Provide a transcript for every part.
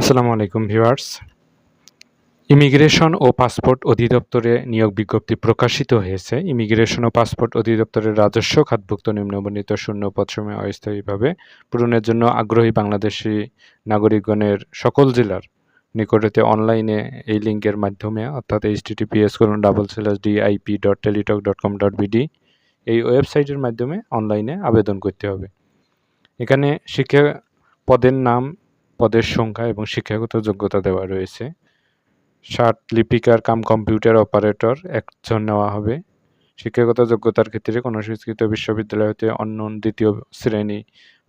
আসসালামু আলাইকুম viewers. Immigration ও পাসপোর্ট অধিদপ্তরে নিয়োগ বিজ্ঞপ্তি প্রকাশিত হয়েছে। ইমিগ্রেশন ও পাসপোর্ট অধিদপ্তরের রাজস্ব খাতভুক্ত নিম্নবর্ণিত শূন্য পদসময় অস্থায়ীভাবে পূরণের জন্য আগ্রহী বাংলাদেশি নাগরিকগণের সকল জেলার নিকটেতে অনলাইনে এই লিঙ্কের মাধ্যমে, অর্থাৎ এইচ টিটিপিএস করুন double slash DIP dot Teletalk dot com dot BD এই ওয়েবসাইটের মাধ্যমে অনলাইনে আবেদন করতে হবে। এখানে শিক্ষা পদের নাম পদের সংখ্যা এবং শিক্ষাগত যোগ্যতা দেওয়া রয়েছে। ষাট লিপিকার কাম কম্পিউটার অপারেটর একজন নেওয়া হবে। শিক্ষাগত যোগ্যতার ক্ষেত্রে কোনো সংস্কৃত বিশ্ববিদ্যালয় হতে অন্য দ্বিতীয় শ্রেণি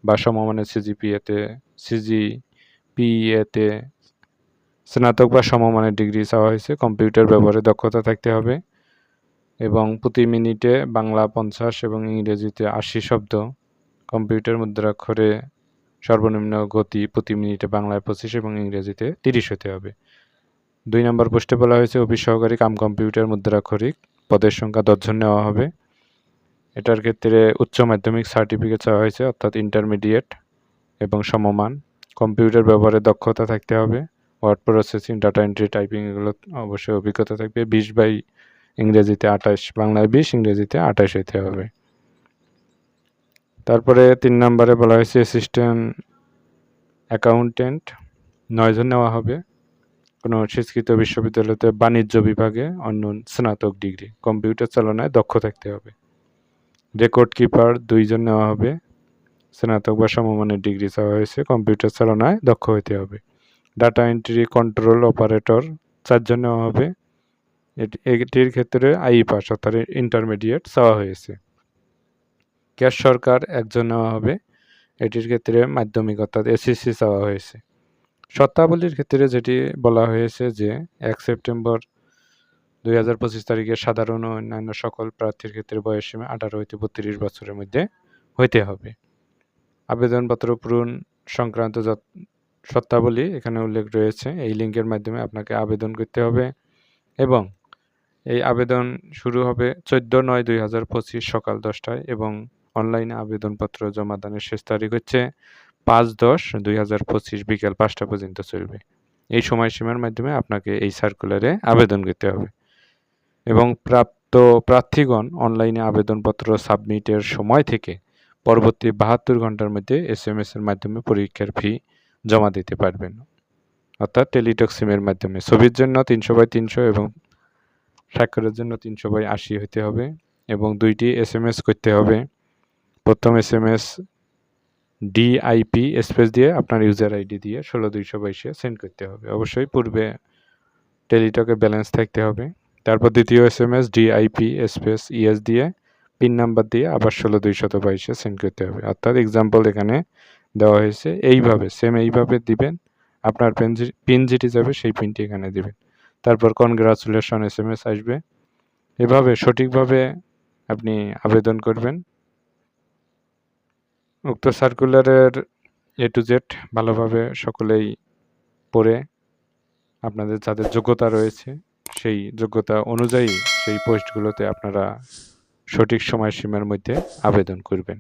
বা সমমানের সিজিপিএতে সিজিপিএতে স্নাতক বা সমমানের ডিগ্রি চাওয়া হয়েছে। কম্পিউটার ব্যবহারে দক্ষতা থাকতে হবে এবং প্রতি মিনিটে বাংলা পঞ্চাশ এবং ইংরেজিতে আশি শব্দ কম্পিউটার মুদ্রাক্ষরে সর্বনিম্ন গতি প্রতি মিনিটে বাংলায় পঁচিশ এবং ইংরেজিতে তিরিশ হতে হবে। দুই নম্বর পোস্টে বলা হয়েছে, অফিস সহকারী কাম কম্পিউটার মুদ্রাক্ষরিক পদের সংখ্যা দশজন নেওয়া হবে। এটার ক্ষেত্রে উচ্চ মাধ্যমিক সার্টিফিকেট চাওয়া হয়েছে, অর্থাৎ ইন্টারমিডিয়েট এবং সমমান। কম্পিউটার ব্যবহারে দক্ষতা থাকতে হবে। Word processing, data entry, typing এগুলো অবশ্যই অভিজ্ঞতা থাকবে। বিশ বাই ইংরেজিতে আঠাশ, বাংলায় বিশ, ইংরেজিতে আঠাশ হতে হবে। তারপরে তিন নম্বরে বলা হয়েছে অ্যাসিস্ট্যান্ট অ্যাকাউন্টেন্ট নয়জন নেওয়া হবে। কোনো স্বীকৃত বিশ্ববিদ্যালয়তে বাণিজ্য বিভাগে অন্য স্নাতক ডিগ্রি। কম্পিউটার চালনায় দক্ষ থাকতে হবে। রেকর্ড কিপার দুইজন নেওয়া হবে। স্নাতক বা সমমানের ডিগ্রি চাওয়া হয়েছে। কম্পিউটার চালনায় দক্ষ হতে হবে। ডাটা এন্ট্রি কন্ট্রোল অপারেটর চারজন নেওয়া হবে। এটির ক্ষেত্রে আই পাস অর্থাৎ ইন্টারমিডিয়েট চাওয়া হয়েছে। ক্যাশ সরকার একজন নেওয়া হবে। এটির ক্ষেত্রে মাধ্যমিক অর্থাৎ এসএসসি চাওয়া হয়েছে। শর্তাবলীর ক্ষেত্রে যেটি বলা হয়েছে যে, এক সেপ্টেম্বর দুই হাজার পঁচিশ তারিখে সাধারণ ও অন্যান্য সকল প্রার্থীর ক্ষেত্রে বয়সসীমা আঠারো হইতে বত্রিশ বছরের মধ্যে হইতে হবে। আবেদনপত্র পূরণ সংক্রান্ত শর্তাবলী এখানে উল্লেখ রয়েছে। এই লিঙ্কের মাধ্যমে আপনাকে আবেদন করতে হবে এবং এই আবেদন শুরু হবে চোদ্দ নয় দুই হাজার পঁচিশ সকাল দশটায় এবং অনলাইনে আবেদনপত্র জমা দানের শেষ তারিখ হচ্ছে পাঁচ দশ দুই হাজার পঁচিশ বিকেল পাঁচটা পর্যন্ত চলবে। এই সময়সীমার মাধ্যমে আপনাকে এই সার্কুলারে আবেদন করতে হবে। এবং প্রাপ্ত প্রার্থীগণ অনলাইনে আবেদনপত্র সাবমিটের সময় থেকে পরবর্তী বাহাত্তর ঘণ্টার মধ্যে এস এম এর মাধ্যমে পরীক্ষার ফি জমা দিতে পারবেন। অর্থাৎ টেলিটক সিমের মাধ্যমে ছবির জন্য তিনশো বাই তিনশো এবং স্বাক্ষরের জন্য তিনশো বাই আশি হতে হবে এবং দুইটি এস এম এস করতে হবে। প্রথম S M S DIP space দিয়ে আপনার ইউজার আইডি দিয়ে ষোলো দুইশো বাইশে সেন্ড করতে হবে। অবশ্যই পূর্বে টেলিটকে ব্যালেন্স থাকতে হবে। তারপর দ্বিতীয় S M S DIP space ES দিয়ে পিন নাম্বার দিয়ে আবার ষোলো দুইশত বাইশে সেন্ড করতে হবে। অর্থাৎ এক্সাম্পল এখানে দেওয়া হয়েছে। এইভাবে সেম এইভাবে দিবেন। আপনার পেন পিন যেটি যাবে সেই পিনটি এখানে দিবেন। তারপর কনগ্রাচুলেশন এস এম এস আসবে। এভাবে সঠিকভাবে আপনি আবেদন করবেন। উক্ত সার্কুলারের এ টু জেড ভালোভাবে সকলেই পড়ে। আপনাদের যাদের যোগ্যতা রয়েছে, সেই যোগ্যতা অনুযায়ী সেই পোস্টগুলোতে আপনারা সঠিক সময়সীমার মধ্যে আবেদন করবেন।